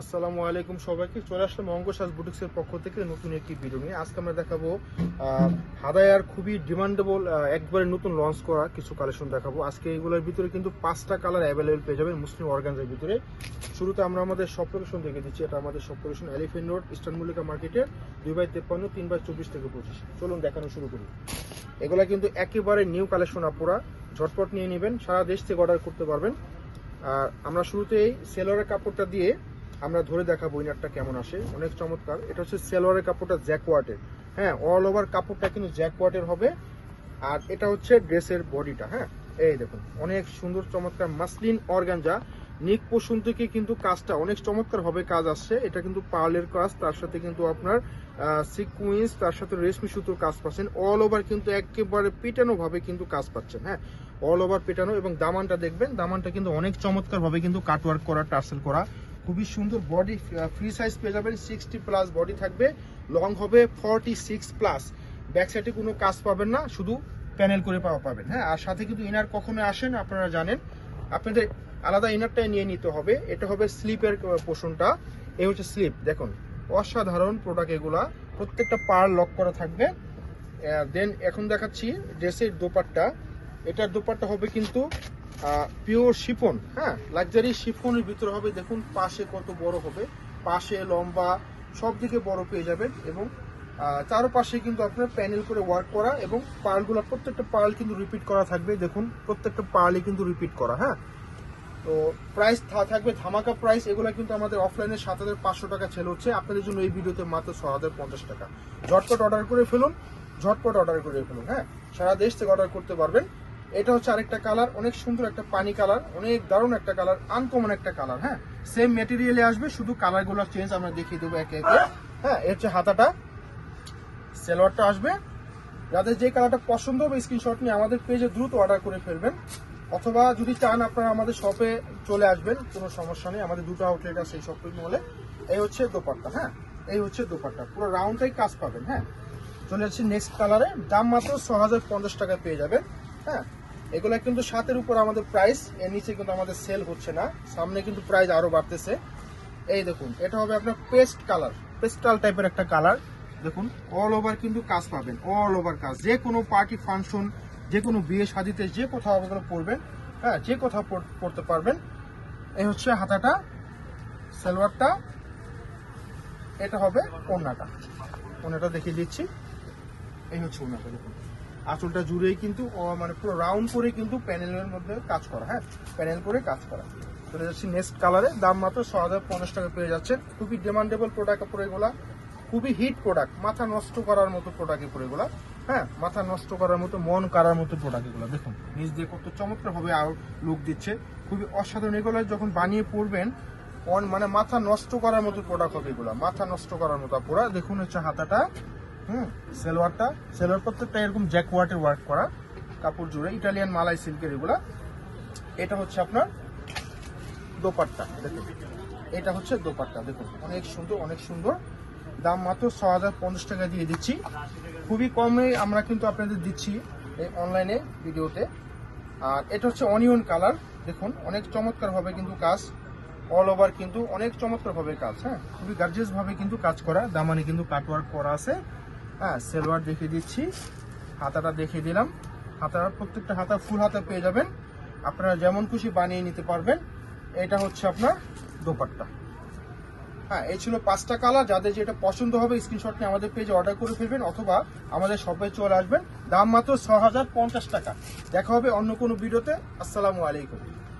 আসসালামু আলাইকুম সবাইকে। চলে আসলাম অঙ্গসাজ বুটিক্সের পক্ষ থেকে নতুন একটি ভিডিও নিয়ে। আজকে আমরা দেখাবো হাদায়ার খুবই ডিমান্ডেবল একবারে নতুন লঞ্চ করা কিছু কালেকশন দেখাবো। আজকে এগুলোর ভিতরে কিন্তু পাঁচটা কালার অ্যাভেলেবেল পেয়ে যাবেন মুসলিম অর্গানজের ভিতরে। শুরুতে আমরা আমাদের সব লোকেশন দেখে দিচ্ছি। এটা আমাদের সব location elephant road eastern Mallika মার্কেটের দুই বাই তেপ্পান্ন, তিন বাই চব্বিশ থেকে পঁচিশ। চলুন দেখানো শুরু করি। এগুলো কিন্তু একেবারে নিউ কালেকশন আপুরা। ঝটপট নিয়ে নেবেন। সারা দেশ থেকে অর্ডার করতে পারবেন। আর আমরা শুরুতেই সেলোয়ারের কাপড়টা দিয়ে আমরা ধরে দেখাবো ইনারটা কেমন আসে। অনেক চমৎকার। এটা হচ্ছে সেলোয়ারের কাপড়টা জ্যাকওয়াটের হ্যাঁ অল ওভার কাপড়টা কিন্তু জ্যাকওয়াটের হবে। আর এটা হচ্ছে ড্রেসের বডিটা হ্যাঁ? এই দেখুন, অনেক সুন্দর, চমৎকার, মাসলিন অর্গানজা। নিক পোষণ থেকে কিন্তু কাজটা অনেক চমৎকার হবে কাজ আসছে। এটা কিন্তু পার্লের কাজ, তার সাথে কিন্তু আপনার সিকুইন্স তার সাথে রেশমি সুতোর কাজ পাচ্ছেন। অল ওভার কিন্তু একেবারে পেটানো ভাবে কিন্তু কাজ পাচ্ছেন হ্যাঁ? অল ওভার পেটানো এবং দামানটা দেখবেন, দামানটা কিন্তু অনেক চমৎকার ভাবে কিন্তু কাটওয়ার্ক করা, টার্সেল করা। খুবই সুন্দর বডি ফ্রি সাইজ পেয়ে যাবেন সিক্সটি প্লাস বডি থাকবে লং হবে ফর্টি সিক্স প্লাস ব্যাক সাইডে কোনো কাজ পাবেন না, শুধু প্যানেল করে পাওয়া পাবেন হ্যাঁ? আর সাথে কিন্তু ইনার কখনো আসেন, আপনারা জানেন। আপনাদের আলাদা ইনারটাই নিয়ে নিতে হবে, এটা হবে স্লিপের পোষণটা। এই হচ্ছে স্লিপ দেখুন, অসাধারণ প্রোডাক্ট এগুলা। প্রত্যেকটা পার লক করা থাকবে। দেন এখন দেখাচ্ছি ড্রেসের দোপাট্টা। এটার দোপাট্টা হবে কিন্তু পিওর শিফন হ্যাঁ? লাক্সারি শিফনের ভিতরে হবে, দেখুন, পাশে কত বড় হবে। পাশে লম্বা, সব দিকে বড় পেয়ে যাবেন এবং চারপাশে কিন্তু আপনার প্যানেল করে ওয়ার্ক করা এবং পার্লগুলো প্রত্যেকটা পার্ল কিন্তু রিপিট করা থাকবে। দেখুন, প্রত্যেকটা পার্লই কিন্তু রিপিট করা হ্যাঁ? তো প্রাইস থাকবে ধামাকা প্রাইস এগুলো কিন্তু আমাদের অফলাইনে সাত হাজার পাঁচশো টাকা ছেলে হচ্ছে। আপনাদের জন্য এই ভিডিওতে মাত্র ছ হাজার পঞ্চাশ টাকা। ঝটপট অর্ডার করে ফেলুন, ঝটপট অর্ডার করে ফেলুন হ্যাঁ? সারা দেশ থেকে অর্ডার করতে পারবেন। এটা হচ্ছে আরেকটা কালার, অনেক সুন্দর একটা পানি কালার, অনেক দারুণ একটা কালার আনকমন একটা কালার হ্যাঁ? সেম মেটেরিয়ালে আসবে, শুধু কালারগুলো চেঞ্জ আমরা দেখিয়ে দেবো একে একে। হ্যাঁ এর হচ্ছে হাতাটা, সেলোয়ারটা আসবে। যাদের যে কালারটা পছন্দ হবে স্ক্রিনশট নিয়ে আমাদের পেজে দ্রুত অর্ডার করে ফেলবেন। অথবা যদি চান, আপনারা আমাদের শপে চলে আসবেন, কোনো সমস্যা নেই, আমাদের দুটো আউটলেট আছে এই শপিং মলে এই হচ্ছে দোপাট্টা হ্যাঁ? এই হচ্ছে দোপাট্টা, পুরো রাউন্ডটাই কাজ পাবেন হ্যাঁ? চলে যাচ্ছি নেক্সট কালারে দাম মাত্র ছ টাকা পেয়ে যাবেন। হ্যাঁ এগুলো কিন্তু সাতের উপর আমাদের প্রাইস এর নিচে কিন্তু আমাদের সেল হচ্ছে না। সামনে কিন্তু প্রাইস আরও বাড়তেছে। এই দেখুন, এটা হবে আপনার পেস্ট কালার পেস্টাল টাইপের একটা কালার দেখুন অল ওভার কিন্তু কাজ পাবেন অল ওভার কাজ। যে কোনো পার্টি ফাংশন যে কোনো বিয়ে শাদিতে যে কোথাও আপনারা পরবেন হ্যাঁ যে কোথাও পরতে পারবেন। এই হচ্ছে হাতাটা, সালোয়ারটা। এটা হবে ওড়নাটা। ওড়নাটা দেখিয়ে দিচ্ছি। এই হচ্ছে ওড়নাটা, দেখুন। আঁচলটা জুড়েই কিন্তু মানে পুরো রাউন্ড করে কিন্তু প্যানেলের মধ্যে কাজ করা হ্যাঁ? প্যানেল করে কাজ করা। চলে যাচ্ছি নেক্সট কালারে দাম মাত্র ছ হাজার পঞ্চাশ টাকা পেয়ে যাচ্ছেন খুবই ডিমান্ডেবল প্রোডাক্ট কাপড় এগুলা। খুবই হিট প্রোডাক্ট মাথা নষ্ট করার মতো প্রোডাক্ট এগুলো এগুলা। হ্যাঁ? মাথা নষ্ট করার মতো, মন কারার মতো প্রোডাক্ট এগুলো। দেখুন নিজ দিয়ে কত চমৎকার ভাবে আর লুক দিচ্ছে। খুবই অসাধারণ। এগুলো যখন বানিয়ে পড়বেন অন মানে মাথা নষ্ট করার মতো প্রোডাক্ট হবে এগুলা। মাথা নষ্ট করার মতো। পুরা, দেখুন হচ্ছে হাতাটা হুম, সেলোয়ারটা, সেলোয়ার প্রত্যেকটা এরকম জ্যাকওয়ার্টের ওয়ার্ক করা, কাপড় জুড়ে ইটালিয়ান মালাই সিল্কের এগুলা। এটা হচ্ছে আপনার দোপাট্টা এটা হচ্ছে দোপাট্টা, দেখুন। অনেক সুন্দর অনেক সুন্দর। দাম মাত্র ছ হাজার পঞ্চাশ টাকা দিয়ে দিচ্ছি। খুবই কমে আমরা কিন্তু আপনাদের দিচ্ছি এই অনলাইনে ভিডিওতে আর এটা হচ্ছে অনিয়ন কালার দেখুন। অনেক চমৎকার ভাবে কিন্তু কাজ অল ওভার কিন্তু অনেক চমৎকার ভাবে কাজ হ্যাঁ? খুবই গার্জিয়াস ভাবে কিন্তু কাজ করা, দামানে কিন্তু কাটওয়ার্ক করা আছে। হ্যাঁ সেলোয়ার দেখিয়ে দিচ্ছি। হাতাটা দেখিয়ে দিলাম। হাতার প্রত্যেকটা হাতা ফুল হাতা পেয়ে যাবেন। আপনারা যেমন খুশি বানিয়ে নিতে পারবেন। এটা হচ্ছে আপনার দোপাট্টা। হ্যাঁ এই ছিল পাঁচটা কালার। যাদের যেটা পছন্দ হবে স্ক্রিনশট নিয়ে আমাদের পেজে অর্ডার করে ফেলবেন অথবা আমাদের শপে চলে আসবেন। দাম মাত্র ছ টাকা। দেখা হবে অন্য কোনো ভিডিওতে। আসসালামু আলাইকুম।